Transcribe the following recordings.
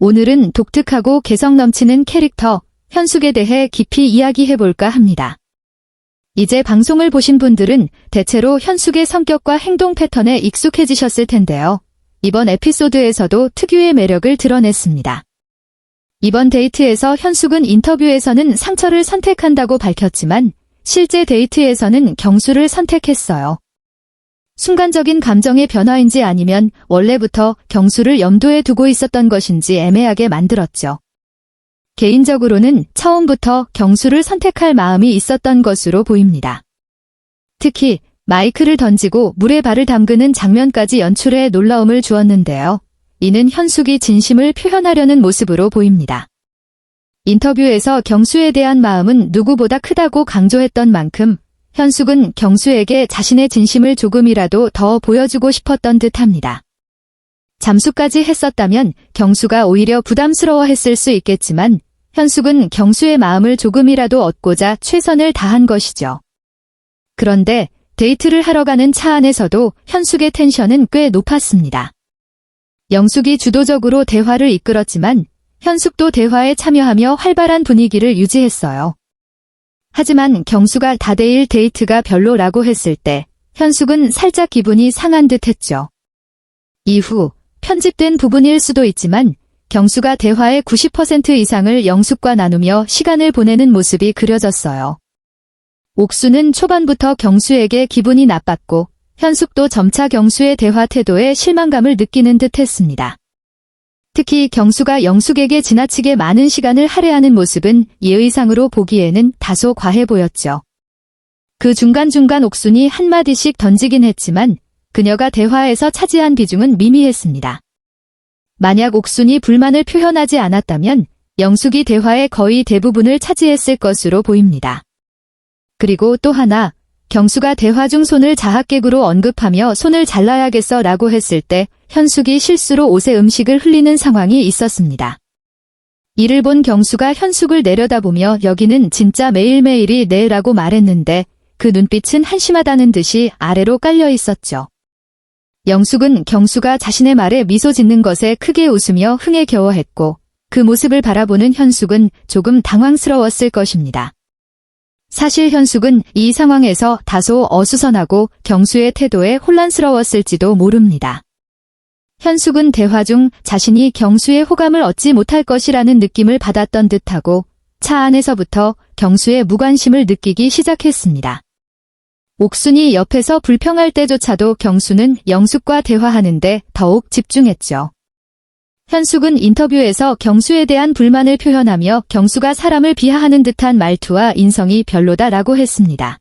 오늘은 독특하고 개성 넘치는 캐릭터 현숙에 대해 깊이 이야기해볼까 합니다. 이제 방송을 보신 분들은 대체로 현숙의 성격과 행동 패턴에 익숙해지셨을 텐데요. 이번 에피소드에서도 특유의 매력을 드러냈습니다. 이번 데이트에서 현숙은 인터뷰에서는 상처를 선택한다고 밝혔지만 실제 데이트에서는 경수를 선택했어요. 순간적인 감정의 변화인지 아니면 원래부터 경수를 염두에 두고 있었던 것인지 애매하게 만들었죠. 개인적으로는 처음부터 경수를 선택할 마음이 있었던 것으로 보입니다. 특히 마이크를 던지고 물에 발을 담그는 장면까지 연출해 놀라움을 주었는데요. 이는 현숙이 진심을 표현하려는 모습으로 보입니다. 인터뷰에서 경수에 대한 마음은 누구보다 크다고 강조했던 만큼 현숙은 경수에게 자신의 진심을 조금이라도 더 보여주고 싶었던 듯 합니다. 잠수까지 했었다면 경수가 오히려 부담스러워했을 수 있겠지만 현숙은 경수의 마음을 조금이라도 얻고자 최선을 다한 것이죠. 그런데 데이트를 하러 가는 차 안에서도 현숙의 텐션은 꽤 높았습니다. 영숙이 주도적으로 대화를 이끌었지만 현숙도 대화에 참여하며 활발한 분위기를 유지했어요. 하지만 경수가 다대일 데이트가 별로라고 했을 때 현숙은 살짝 기분이 상한 듯 했죠. 이후 편집된 부분일 수도 있지만 경수가 대화의 90% 이상을 영숙과 나누며 시간을 보내는 모습이 그려졌어요. 옥수는 초반부터 경수에게 기분이 나빴고 현숙도 점차 경수의 대화 태도에 실망감을 느끼는 듯 했습니다. 특히 경수가 영숙에게 지나치게 많은 시간을 할애하는 모습은 예의상으로 보기에는 다소 과해 보였죠. 그 중간중간 옥순이 한마디씩 던지긴 했지만 그녀가 대화에서 차지한 비중은 미미했습니다. 만약 옥순이 불만을 표현하지 않았다면 영숙이 대화의 거의 대부분을 차지했을 것으로 보입니다. 그리고 또 하나, 경수가 대화 중 손을 자학객으로 언급하며 손을 잘라야겠어 라고 했을 때 현숙이 실수로 옷에 음식을 흘리는 상황이 있었습니다. 이를 본 경수가 현숙을 내려다보며 여기는 진짜 매일매일이 네 라고 말했는데 그 눈빛은 한심하다는 듯이 아래로 깔려 있었죠. 영숙은 경수가 자신의 말에 미소 짓는 것에 크게 웃으며 흥에 겨워했고 그 모습을 바라보는 현숙은 조금 당황스러웠을 것입니다. 사실 현숙은 이 상황에서 다소 어수선하고 경수의 태도에 혼란스러웠을지도 모릅니다. 현숙은 대화 중 자신이 경수의 호감을 얻지 못할 것이라는 느낌을 받았던 듯하고 차 안에서부터 경수의 무관심을 느끼기 시작했습니다. 옥순이 옆에서 불평할 때조차도 경수는 영숙과 대화하는데 더욱 집중했죠. 현숙은 인터뷰에서 경수에 대한 불만을 표현하며 경수가 사람을 비하하는 듯한 말투와 인성이 별로다라고 했습니다.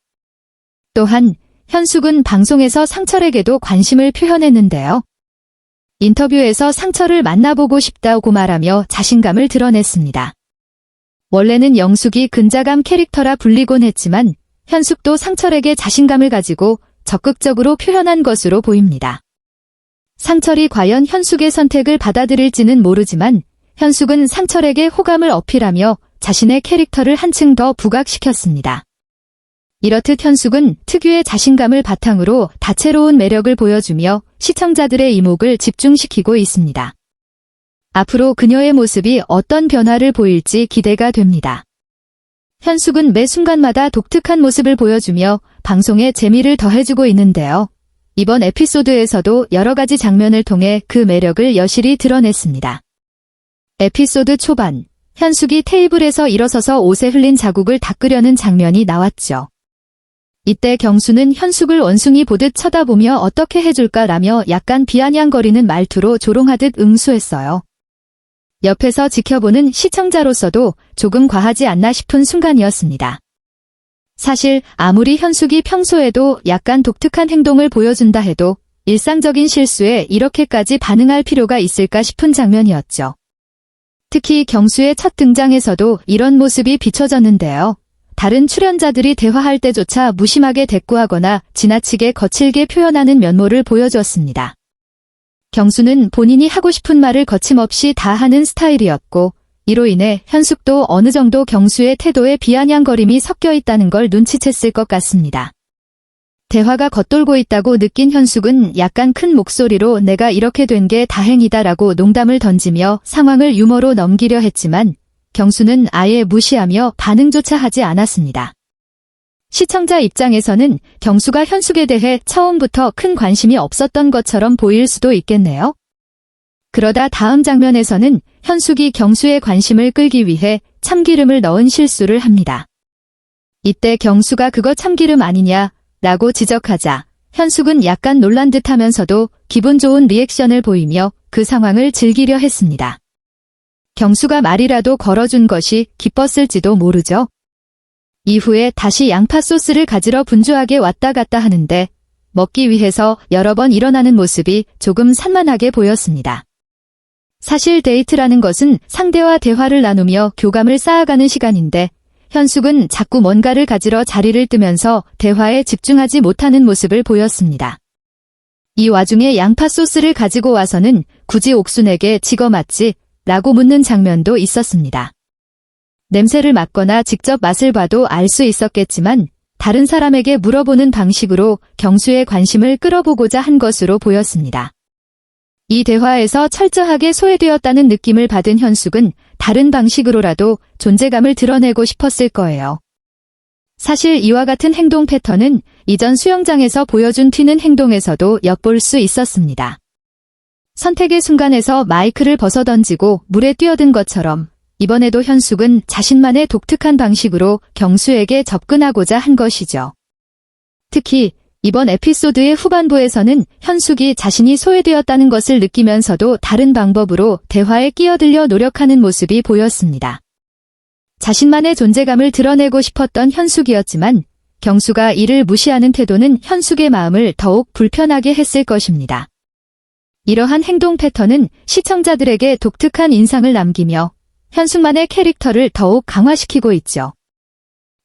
또한 현숙은 방송에서 상철에게도 관심을 표현했는데요. 인터뷰에서 상철을 만나보고 싶다고 말하며 자신감을 드러냈습니다. 원래는 영숙이 근자감 캐릭터라 불리곤 했지만 현숙도 상철에게 자신감을 가지고 적극적으로 표현한 것으로 보입니다. 상철이 과연 현숙의 선택을 받아들일지는 모르지만 현숙은 상철에게 호감을 어필하며 자신의 캐릭터를 한층 더 부각시켰습니다. 이렇듯 현숙은 특유의 자신감을 바탕으로 다채로운 매력을 보여주며 시청자들의 이목을 집중시키고 있습니다. 앞으로 그녀의 모습이 어떤 변화를 보일지 기대가 됩니다. 현숙은 매 순간마다 독특한 모습을 보여주며 방송에 재미를 더해주고 있는데요. 이번 에피소드에서도 여러 가지 장면을 통해 그 매력을 여실히 드러냈습니다. 에피소드 초반, 현숙이 테이블에서 일어서서 옷에 흘린 자국을 닦으려는 장면이 나왔죠. 이때 경수는 현숙을 원숭이 보듯 쳐다보며 어떻게 해줄까라며 약간 비아냥거리는 말투로 조롱하듯 응수했어요. 옆에서 지켜보는 시청자로서도 조금 과하지 않나 싶은 순간이었습니다. 사실 아무리 현숙이 평소에도 약간 독특한 행동을 보여준다 해도 일상적인 실수에 이렇게까지 반응할 필요가 있을까 싶은 장면이었죠. 특히 경수의 첫 등장에서도 이런 모습이 비춰졌는데요. 다른 출연자들이 대화할 때조차 무심하게 대꾸하거나 지나치게 거칠게 표현하는 면모를 보여주었습니다. 경수는 본인이 하고 싶은 말을 거침없이 다 하는 스타일이었고 이로 인해 현숙도 어느 정도 경수의 태도에 비아냥거림이 섞여 있다는 걸 눈치챘을 것 같습니다. 대화가 겉돌고 있다고 느낀 현숙은 약간 큰 목소리로 내가 이렇게 된 게 다행이다라고 농담을 던지며 상황을 유머로 넘기려 했지만 경수는 아예 무시하며 반응조차 하지 않았습니다. 시청자 입장에서는 경수가 현숙에 대해 처음부터 큰 관심이 없었던 것처럼 보일 수도 있겠네요. 그러다 다음 장면에서는 현숙이 경수의 관심을 끌기 위해 참기름을 넣은 실수를 합니다. 이때 경수가 그거 참기름 아니냐 라고 지적하자 현숙은 약간 놀란 듯 하면서도 기분 좋은 리액션을 보이며 그 상황을 즐기려 했습니다. 경수가 말이라도 걸어준 것이 기뻤을지도 모르죠. 이후에 다시 양파 소스를 가지러 분주하게 왔다 갔다 하는데 먹기 위해서 여러 번 일어나는 모습이 조금 산만하게 보였습니다. 사실 데이트라는 것은 상대와 대화를 나누며 교감을 쌓아가는 시간인데 현숙은 자꾸 뭔가를 가지러 자리를 뜨면서 대화에 집중하지 못하는 모습을 보였습니다. 이 와중에 양파 소스를 가지고 와서는 굳이 옥순에게 찍어 맞지? 라고 묻는 장면도 있었습니다. 냄새를 맡거나 직접 맛을 봐도 알 수 있었겠지만 다른 사람에게 물어보는 방식으로 경수의 관심을 끌어보고자 한 것으로 보였습니다. 이 대화에서 철저하게 소외되었다는 느낌을 받은 현숙은 다른 방식으로라도 존재감을 드러내고 싶었을 거예요. 사실 이와 같은 행동 패턴은 이전 수영장에서 보여준 튀는 행동에서도 엿볼 수 있었습니다. 선택의 순간에서 마이크를 벗어던지고 물에 뛰어든 것처럼 이번에도 현숙은 자신만의 독특한 방식으로 경수에게 접근하고자 한 것이죠. 특히 이번 에피소드의 후반부에서는 현숙이 자신이 소외되었다는 것을 느끼면서도 다른 방법으로 대화에 끼어들려 노력하는 모습이 보였습니다. 자신만의 존재감을 드러내고 싶었던 현숙이었지만 경수가 이를 무시하는 태도는 현숙의 마음을 더욱 불편하게 했을 것입니다. 이러한 행동 패턴은 시청자들에게 독특한 인상을 남기며 현숙만의 캐릭터를 더욱 강화시키고 있죠.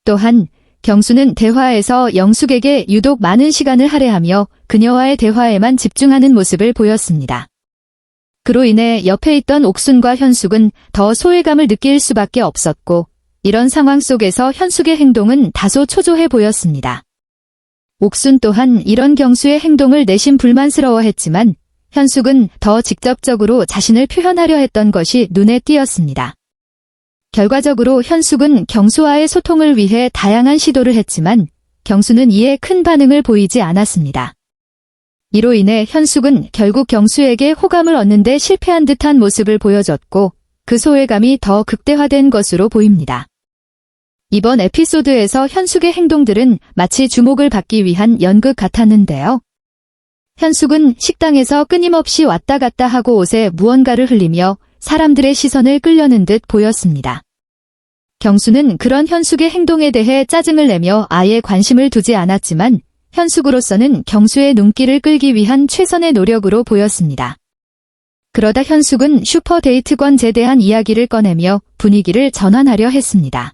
또한 경수는 대화에서 영숙에게 유독 많은 시간을 할애하며 그녀와의 대화에만 집중하는 모습을 보였습니다. 그로 인해 옆에 있던 옥순과 현숙은 더 소외감을 느낄 수밖에 없었고 이런 상황 속에서 현숙의 행동은 다소 초조해 보였습니다. 옥순 또한 이런 경수의 행동을 내심 불만스러워했지만 현숙은 더 직접적으로 자신을 표현하려 했던 것이 눈에 띄었습니다. 결과적으로 현숙은 경수와의 소통을 위해 다양한 시도를 했지만 경수는 이에 큰 반응을 보이지 않았습니다. 이로 인해 현숙은 결국 경수에게 호감을 얻는데 실패한 듯한 모습을 보여줬고 그 소외감이 더 극대화된 것으로 보입니다. 이번 에피소드에서 현숙의 행동들은 마치 주목을 받기 위한 연극 같았는데요. 현숙은 식당에서 끊임없이 왔다 갔다 하고 옷에 무언가를 흘리며 사람들의 시선을 끌려는 듯 보였습니다. 경수는 그런 현숙의 행동에 대해 짜증을 내며 아예 관심을 두지 않았지만 현숙으로서는 경수의 눈길을 끌기 위한 최선의 노력으로 보였습니다. 그러다 현숙은 슈퍼데이트권 제대한 이야기를 꺼내며 분위기를 전환하려 했습니다.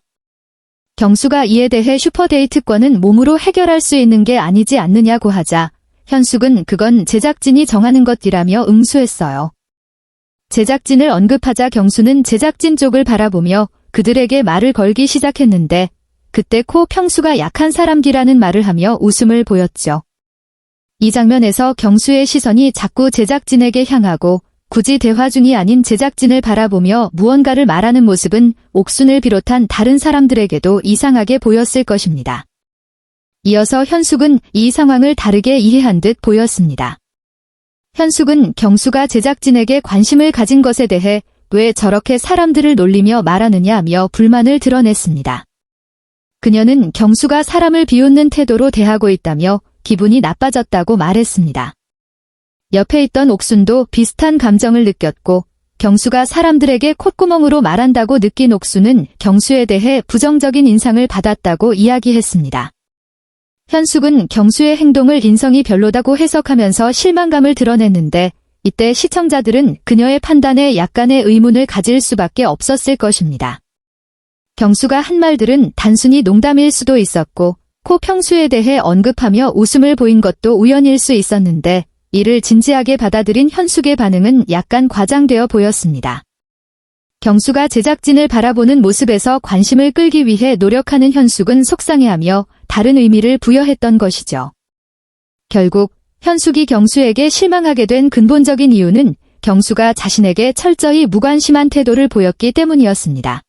경수가 이에 대해 슈퍼데이트권은 몸으로 해결할 수 있는 게 아니지 않느냐고 하자 현숙은 그건 제작진이 정하는 것이라며 응수했어요. 제작진을 언급하자 경수는 제작진 쪽을 바라보며 그들에게 말을 걸기 시작했는데 그때 코 평수가 약한 사람기라는 말을 하며 웃음을 보였죠. 이 장면에서 경수의 시선이 자꾸 제작진에게 향하고 굳이 대화 중이 아닌 제작진을 바라보며 무언가를 말하는 모습은 옥순을 비롯한 다른 사람들에게도 이상하게 보였을 것입니다. 이어서 현숙은 이 상황을 다르게 이해한 듯 보였습니다. 현숙은 경수가 제작진에게 관심을 가진 것에 대해 왜 저렇게 사람들을 놀리며 말하느냐며 불만을 드러냈습니다. 그녀는 경수가 사람을 비웃는 태도로 대하고 있다며 기분이 나빠졌다고 말했습니다. 옆에 있던 옥순도 비슷한 감정을 느꼈고 경수가 사람들에게 콧구멍으로 말한다고 느낀 옥수는 경수에 대해 부정적인 인상을 받았다고 이야기했습니다. 현숙은 경수의 행동을 인성이 별로다고 해석하면서 실망감을 드러냈는데 이때 시청자들은 그녀의 판단에 약간의 의문을 가질 수밖에 없었을 것입니다. 경수가 한 말들은 단순히 농담일 수도 있었고 코 평수에 대해 언급하며 웃음을 보인 것도 우연일 수 있었는데 이를 진지하게 받아들인 현숙의 반응은 약간 과장되어 보였습니다. 경수가 제작진을 바라보는 모습에서 관심을 끌기 위해 노력하는 현숙은 속상해하며 다른 의미를 부여했던 것이죠. 결국 현숙이 경수에게 실망하게 된 근본적인 이유는 경수가 자신에게 철저히 무관심한 태도를 보였기 때문이었습니다.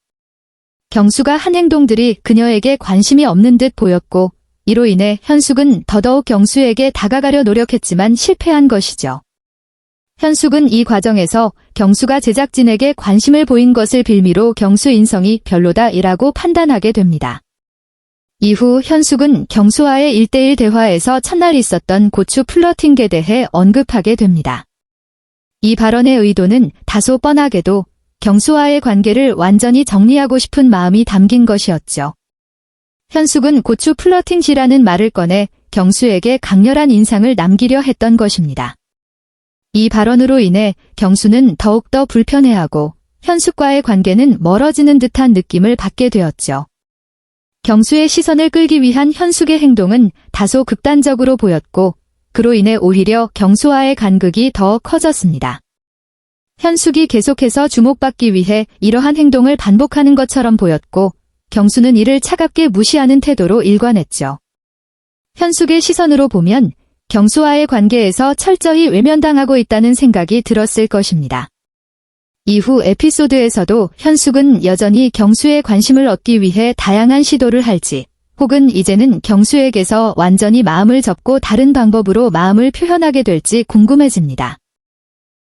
경수가 한 행동들이 그녀에게 관심이 없는 듯 보였고, 이로 인해 현숙은 더더욱 경수에게 다가가려 노력했지만 실패한 것이죠. 현숙은 이 과정에서 경수가 제작진에게 관심을 보인 것을 빌미로 경수 인성이 별로다 이라고 판단하게 됩니다. 이후 현숙은 경수와의 일대일 대화에서 첫날 있었던 고추 플러팅에 대해 언급하게 됩니다. 이 발언의 의도는 다소 뻔하게도 경수와의 관계를 완전히 정리하고 싶은 마음이 담긴 것이었죠. 현숙은 고추 플러팅시라는 말을 꺼내 경수에게 강렬한 인상을 남기려 했던 것입니다. 이 발언으로 인해 경수는 더욱더 불편해하고 현숙과의 관계는 멀어지는 듯한 느낌을 받게 되었죠. 경수의 시선을 끌기 위한 현숙의 행동은 다소 극단적으로 보였고, 그로 인해 오히려 경수와의 간극이 더 커졌습니다. 현숙이 계속해서 주목받기 위해 이러한 행동을 반복하는 것처럼 보였고, 경수는 이를 차갑게 무시하는 태도로 일관했죠. 현숙의 시선으로 보면 경수와의 관계에서 철저히 외면당하고 있다는 생각이 들었을 것입니다. 이후 에피소드에서도 현숙은 여전히 경수의 관심을 얻기 위해 다양한 시도를 할지, 혹은 이제는 경수에게서 완전히 마음을 접고 다른 방법으로 마음을 표현하게 될지 궁금해집니다.